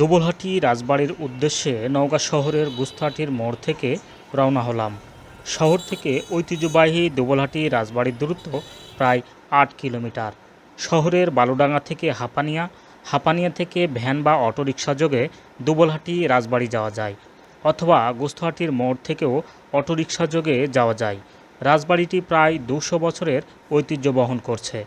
দুবলহাটি রাজবাড়ির উদ্দেশ্যে নওগাঁ শহরের গুস্তাহাটির মোড় থেকে রওনা হলাম। শহর থেকে ঐতিহ্যবাহী দুবলহাটি রাজবাড়ির দূরত্ব প্রায় আট কিলোমিটার। শহরের বালুডাঙ্গা থেকে হাপানিয়া হাপানিয়া থেকে ভ্যান বা অটোরিকশা যোগে দুবলহাটি রাজবাড়ি যাওয়া যায়, অথবা গুস্তাহাটির মোড় থেকেও অটোরিকশা যোগে যাওয়া যায়। রাজবাড়িটি প্রায় দুশো বছরের ঐতিহ্য বহন করছে।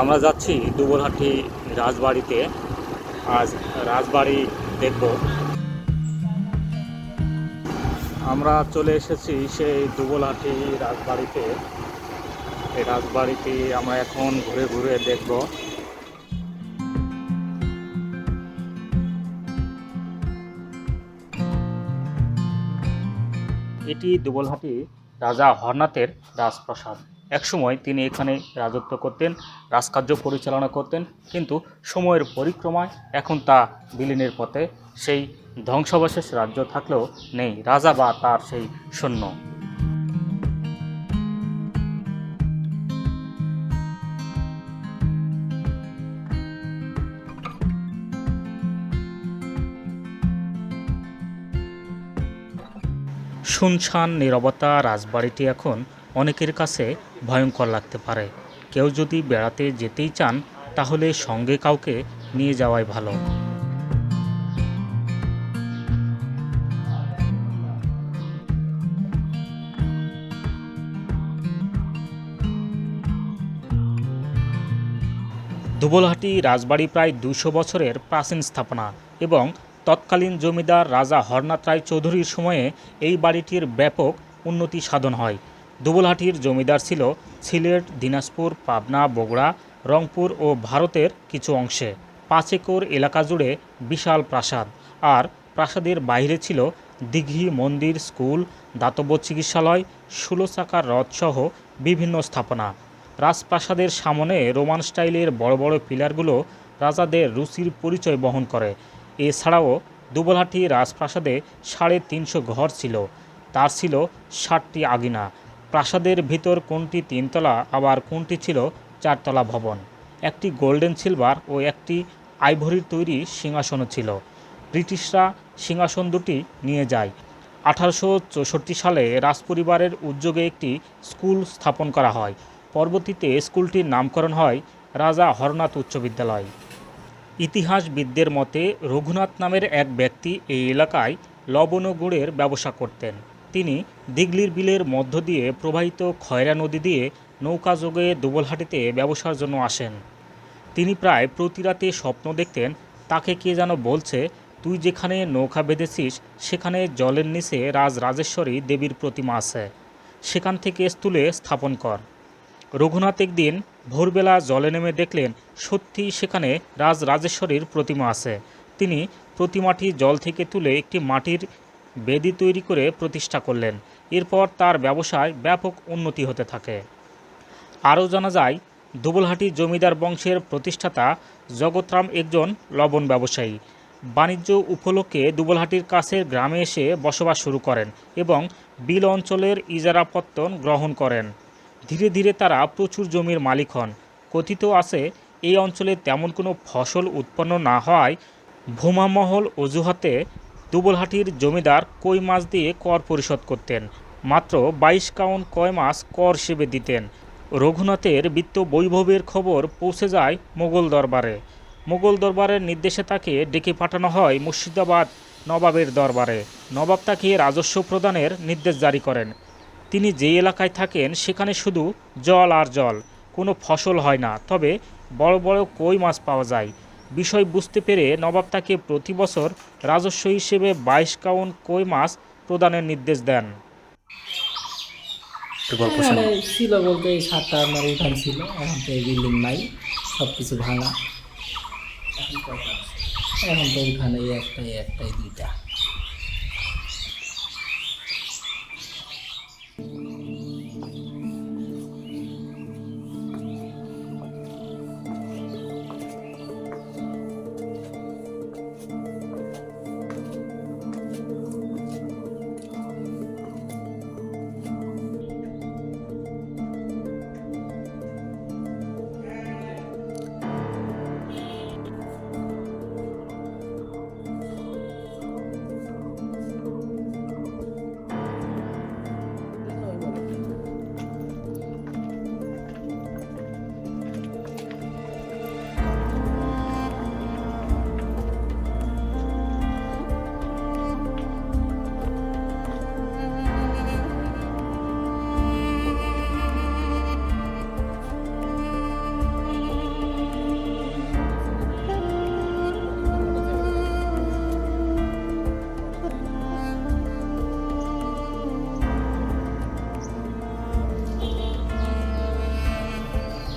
আমরা যাচ্ছি দুবলহাটি রাজবাড়িতে। আজ রাজবাড়ি দেখব। আমরা চলে এসেছি সেই দুবলহাটি রাজবাড়িতে। এই রাজবাড়িটি আমরা এখন ঘুরে ঘুরে দেখব। এটি দুবলহাটি রাজা হরনাথের রাজপ্রাসাদ। একসময় তিনি এখানে রাজত্ব করতেন, রাজকার্য পরিচালনা করতেন, কিন্তু সময়ের পরিক্রমায় এখন তা বিলীনের পথে। সেই ধ্বংসাবশেষ রাজ্য থাকলেও নেই, রাজা বা তার সেই সৈন্য। শুনশান, নীরবতা, রাজবাড়িটি এখন অনেকের কাছে ভয়ঙ্কর লাগতে পারে। কেউ যদি বেড়াতে যেতেই চান, তাহলে সঙ্গে কাউকে নিয়ে যাওয়াই ভালো। দুবলহাটি রাজবাড়ি প্রায় দুশো বছরের প্রাচীন স্থাপনা এবং তৎকালীন জমিদার রাজা হরনাথ রায় চৌধুরীর সময়ে এই বাড়িটির ব্যাপক উন্নতি সাধন হয়। দুবলহাটির জমিদার ছিল সিলেট, দিনাজপুর, পাবনা, বগুড়া, রংপুর ও ভারতের কিছু অংশে। পাঁচ একর এলাকা জুড়ে বিশাল প্রাসাদ। আর প্রাসাদের বাইরে ছিল দিঘি মন্দির, স্কুল, দাতব্য চিকিৎসালয়, ষোলো চাকার রথসহ বিভিন্ন স্থাপনা। রাজপ্রাসাদের সামনে রোমান স্টাইলের বড় বড় পিলারগুলো রাজাদের রুচির পরিচয় বহন করে। এছাড়াও দুবলহাটি রাজপ্রাসাদে সাড়ে তিনশো ঘর ছিল। তার ছিল ষাটটি আগিনা। প্রাসাদের ভিতর কোনটি তিনতলা, আবার কোনটি ছিল চারতলা ভবন? একটি গোল্ডেন সিলভার ও একটি আইভরির তৈরি সিংহাসনও ছিল। ব্রিটিশরা সিংহাসন দুটি নিয়ে যায়। আঠারোশো চৌষট্টি সালে রাজপরিবারের উদ্যোগে একটি স্কুল স্থাপন করা হয়। পরবর্তীতে স্কুলটির নামকরণ হয় রাজা হরনাথ উচ্চ বিদ্যালয়। ইতিহাসবিদদের মতে রঘুনাথ নামের এক ব্যক্তি এই এলাকায় লবণ ও গুড়ের ব্যবসা করতেন। তিনি দিগলির বিলের মধ্য দিয়ে প্রবাহিত খয়রা নদী দিয়ে নৌকা যোগে দুবলহাটিতে ব্যবসার জন্য আসেন। তিনি প্রায় প্রতি রাতে স্বপ্ন দেখতেন, তাকে কে যেন বলছে, তুই যেখানে নৌকা বেঁধেছিস, সেখানে জলের নিচে রাজ রাজেশ্বরী দেবীর প্রতিমা আছে। সেখান থেকে স্থুলে স্থাপন কর। রঘুনাথ একদিন ভোরবেলা জলে নেমে দেখলেন, সত্যি সেখানে রাজ রাজেশ্বরীর প্রতিমা আছে। তিনি প্রতিমাটি জল থেকে তুলে একটি মাটির বেদি তৈরি করে প্রতিষ্ঠা করলেন। এরপর তার ব্যবসায় ব্যাপক উন্নতি হতে থাকে। আরও জানা যায় দুবলহাটি জমিদার বংশের প্রতিষ্ঠাতা জগৎরাম একজন লবণ ব্যবসায়ী। বাণিজ্য উপলক্ষে দুবলহাটির কাছের গ্রামে এসে বসবাস শুরু করেন এবং বিল অঞ্চলের ইজারাপত্তন গ্রহণ করেন। ধীরে ধীরে তারা প্রচুর জমির মালিক হন। কথিত আছে, এই অঞ্চলে তেমন কোনো ফসল উৎপন্ন না হওয়ায় ভূমামহল অজুহাতে দুবলহাটির জমিদার কই মাছ দিয়ে কর পরিশোধ করতেন। মাত্র বাইশ কাউন কয় মাছ কর হিসেবে দিতেন। রঘুনাথের বিত্ত বৈভবের খবর পৌঁছে যায় মোগল দরবারে। মোগল দরবারের নির্দেশে তাকে ডেকে পাঠানো হয় মুর্শিদাবাদ নবাবের দরবারে। নবাব তাকে রাজস্ব প্রদানের নির্দেশ জারি করেন। তিনি যে এলাকায় থাকেন সেখানে শুধু জল আর জল, কোনো ফসল হয় না। তবে বড় বড় কই মাছ পাওয়া যায়। বিষয় বুঝতে পেরে নবাব তাকে প্রতি বছর রাজস্ব হিসেবে বাইশ কাউন কই মাছ প্রদানের নির্দেশ দেন। মানে ছিল বলতে এই সাতটা আমার উঠান ছিল এখন তো এই বিল্ডিং নাই সব কিছু ভাঙা এখন তো উঠান এই একটাই একটাই দুইটা।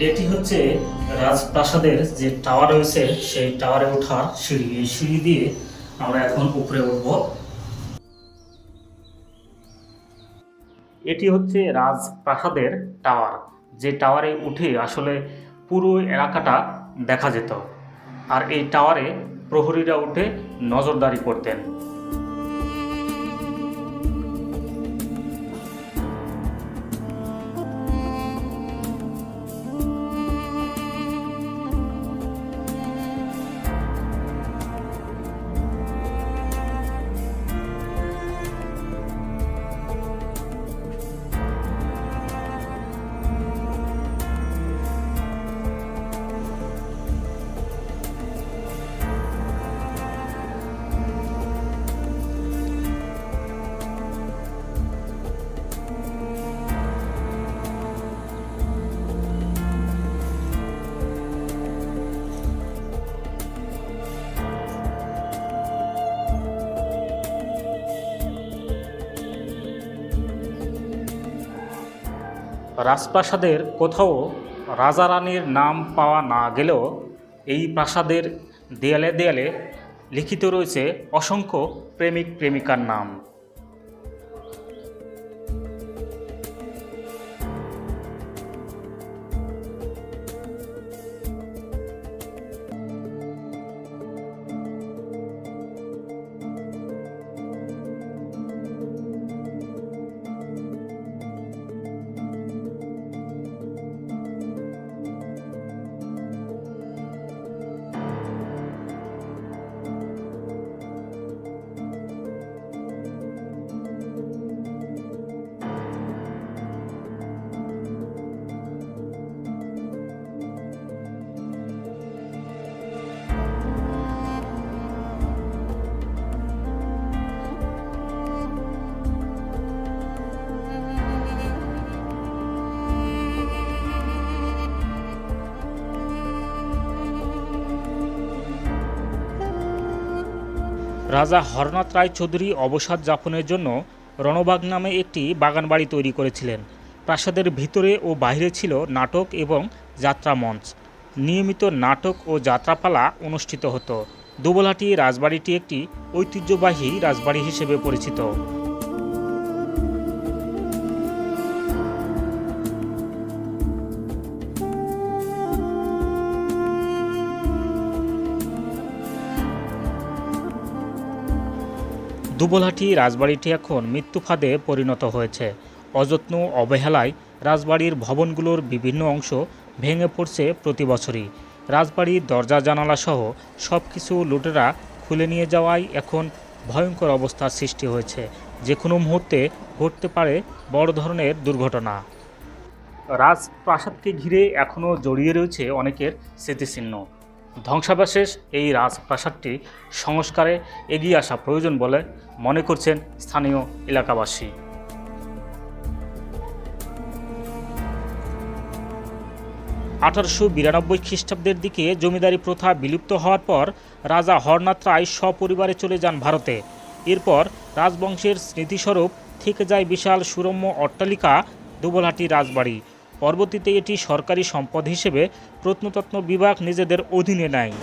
এটি হচ্ছে রাজপ্রাসাদের যে টাওয়ার রয়েছে, সেই টাওয়ারে ওঠার সিঁড়ি। এই সিঁড়ি দিয়ে আমরা এখন উপরে উঠব। এটি হচ্ছে রাজপ্রাসাদের টাওয়ার। যে টাওয়ারে উঠে আসলে পুরো এলাকাটা দেখা যেত। আর এই টাওয়ারে প্রহরীরা উঠে নজরদারি করতেন। রাজপ্রাসাদের কোথাও রাজা রানীর নাম পাওয়া না গেলেও এই প্রাসাদের দেয়ালে দেয়ালে লিখিত রয়েছে অসংখ্য প্রেমিক প্রেমিকার নাম। রাজা হরনাথ রায় চৌধুরী অবসাদ যাপনের জন্য রণবাগ নামে একটি বাগানবাড়ি তৈরি করেছিলেন। প্রাসাদের ভিতরে ও বাইরে ছিল নাটক এবং যাত্রা মঞ্চ নিয়মিত নাটক ও যাত্রাপালা অনুষ্ঠিত হতো। দুবলাটি রাজবাড়িটি একটি ঐতিহ্যবাহী রাজবাড়ি হিসেবে পরিচিত। দুবলহাটি রাজবাড়িটি এখন মৃত্যুফাদে পরিণত হয়েছে। অযত্ন, অবহেলায় রাজবাড়ির ভবনগুলোর বিভিন্ন অংশ ভেঙে পড়ছে প্রতি বছরই। রাজবাড়ির দরজা, জানালা সহ সব কিছু লুটেরা খুলে নিয়ে যাওয়ায় এখন ভয়ঙ্কর অবস্থার সৃষ্টি হয়েছে। যে কোনো মুহূর্তে ঘটতে পারে বড় ধরনের দুর্ঘটনা। রাজপ্রাসাদকে ঘিরে এখনও জড়িয়ে রয়েছে অনেকের স্মৃতিচিহ্ন। ধ্বংসাবশেষ এই রাজপ্রাসাদটি সংস্কারে এগিয়ে আসা প্রয়োজন বলে মনে করছেন স্থানীয় এলাকাবাসী। আঠারোশো বিরানব্বই খ্রিস্টাব্দের দিকে জমিদারি প্রথা বিলুপ্ত হওয়ার পর রাজা হরনাথ রায় সপরিবারে চলে যান ভারতে। এরপর রাজবংশের স্মৃতিস্বরূপ থেকে যায় বিশাল সুরম্য অট্টালিকা দুবলহাটি রাজবাড়ি। পরবর্তীতে এটি সরকারি সম্পদ হিসেবে প্রত্নতত্ত্ব বিভাগ নিজেদের অধীনে নেয়।